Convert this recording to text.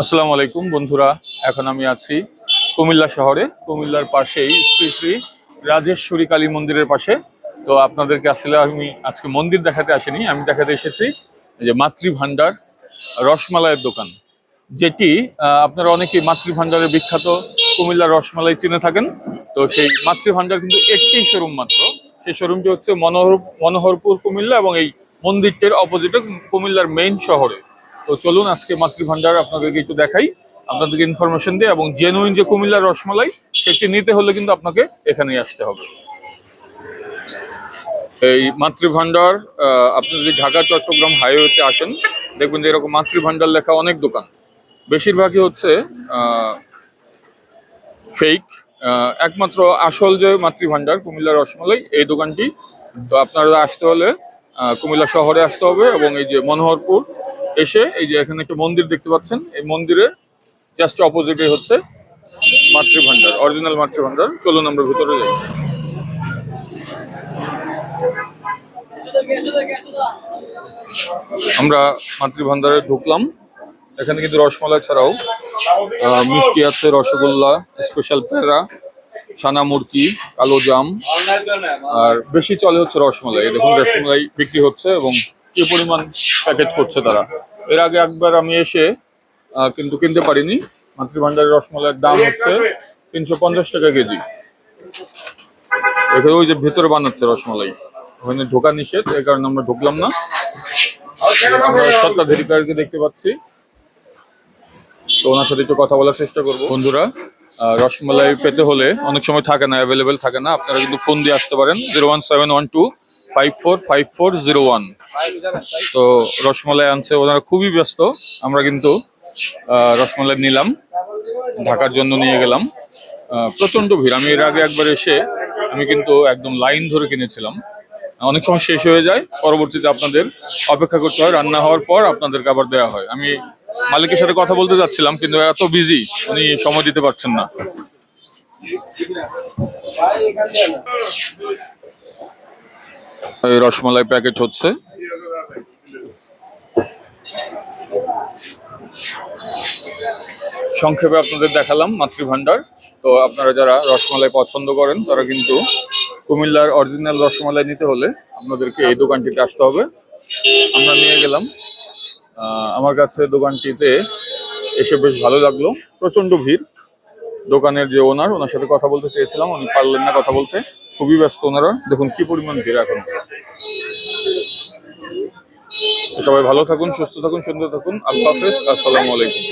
আসসালামু আলাইকুম বন্ধুরা, এখন আমি আছি কুমিল্লা শহরে। কুমিল্লার পাশেই শ্রী শ্রী রাজেশ্বরী কালী মন্দিরের পাশে। তো আপনাদেরকে আসলে আমি আজকে মন্দির দেখাতে আসিনি, আমি দেখাতে এসেছি যে মাতৃভাণ্ডার রসমালাইয়ের দোকান, যেটি আপনারা অনেকেই মাতৃভাণ্ডারের বিখ্যাত, কুমিল্লার রসমালাই চিনে থাকেন। তো সেই মাতৃভাণ্ডার কিন্তু একটি শোরুম মাত্র। সেই শোরুমটি হচ্ছে মনোহর, মনোহরপুর কুমিল্লা এবং এই মন্দিরটির অপোজিটে কুমিল্লার মেইন শহরে। তো চলুন আজকে মাতৃভাণ্ডার আপনাদেরকে একটু দেখাই। আপনাদেরকে ইনফরমেশন দিই এবং জেনুইন যে কুমিল্লার রসমালাই, সেটি নিতে হলে কিন্তু আপনাকে এখানেই আসতে হবে। এই মাতৃভাণ্ডার আপনি যদি ঢাকা, চট্টগ্রাম হাইওয়েতে আসেন, দেখবেন যে এরকম মাতৃভাণ্ডার লেখা অনেক দোকান। বেশিরভাগই হচ্ছে ফেক একমাত্র আসল যে মাতৃভাণ্ডার কুমিল্লার রসমালাই, এই দোকানটি। তো আপনারা আসতে হলে কুমিল্লা শহরে আসতে হবে এবং এই যে মনোহরপুর এসে এই যে এখানে একটা মন্দির দেখতে পাচ্ছেন। এই মন্দিরে জাস্ট অপোজিটে হচ্ছে মাতৃভাণ্ডার অরিজিনাল মাতৃভাণ্ডার। চলুন আমরা ভিতরে যাই। আমরা মাতৃভাণ্ডারে ঢুকলাম। এখানে কিন্তু রসমালাই ছাড়াও মিষ্টি আছে, রসগোল্লা স্পেশাল প্যারা, ছানা কালো জাম। আর বেশি চলে হচ্ছে রসমালাই। দেখুন, রসমালাই বিক্রি হচ্ছে এবং কি পরিমাণ প্যাকেট করছে তারা। এর আগে একবার আমি এসে কিন্তু কিনতে পারিনি। মাতৃভাণ্ডারের রসমালাইয়ের দাম হচ্ছে তিনশো পঞ্চাশ টাকা কেজি। এখানে ওই যে ভেতরে বানাচ্ছে রসমালাই। ওখানে ঢোকা নিষেধ এই কারণে আমরা ঢুকলাম না। আমরা সত্ত্বাধিকারীকে দেখতে পাচ্ছি। তো ওনার সাথে একটু কথা বলার চেষ্টা করব। বন্ধুরা রসমালাই পেতে হলে অনেক সময় থাকে না অ্যাভেলেবেল থাকে না। আপনারা কিন্তু ফোন দিয়ে আসতে পারেন zero one seven one two five four five four zero one তো রসমালাই আনছে ওনারা খুবই ব্যস্ত। আমরা কিন্তু রসমালাই নিলাম। ঢাকার জন্য নিয়ে গেলাম। আহ, প্রচণ্ড ভিড়। আমি এর আগে একবার এসে আমি কিন্তু একদম লাইন ধরে কিনেছিলাম। অনেক সময় শেষ হয়ে যায় পরবর্তীতে আপনাদের অপেক্ষা করতে হয়। রান্না হওয়ার পর আপনাদেরকে আবার দেওয়া হয়। আমি মালিকের সাথে কথা বলতে যাচ্ছিলাম কিন্তু এত বিজি উনি সময় দিতে পারছেন না। এই রসমালাই প্যাকেট হচ্ছে। সংক্ষেপে আপনাদের দেখালাম মাতৃভাণ্ডার। তো আপনারা যারা রসমালাই পছন্দ করেন, তারা কিন্তু কুমিল্লার অরিজিনাল রসমালাই নিতে হলে আপনাদেরকে এই দোকানটিতে আসতে হবে। আমরা নিয়ে গেলাম। আমার কাছে দোকানটিতে এসে বেশ ভালো লাগল। প্রচণ্ড ভিড়। দোকানের যে ওনার ওনার সাথে কথা বলতে চেয়েছিলাম, উনি পারলেন না কথা বলতে। খুবই ব্যস্ত ওনারা। দেখুন কি পরিমাণ ভিড় এখন। সবাই ভালো থাকুন, সুস্থ থাকুন, সুন্দর থাকুন। আল্লাহ হাফেজ, আসসালামু আলাইকুম।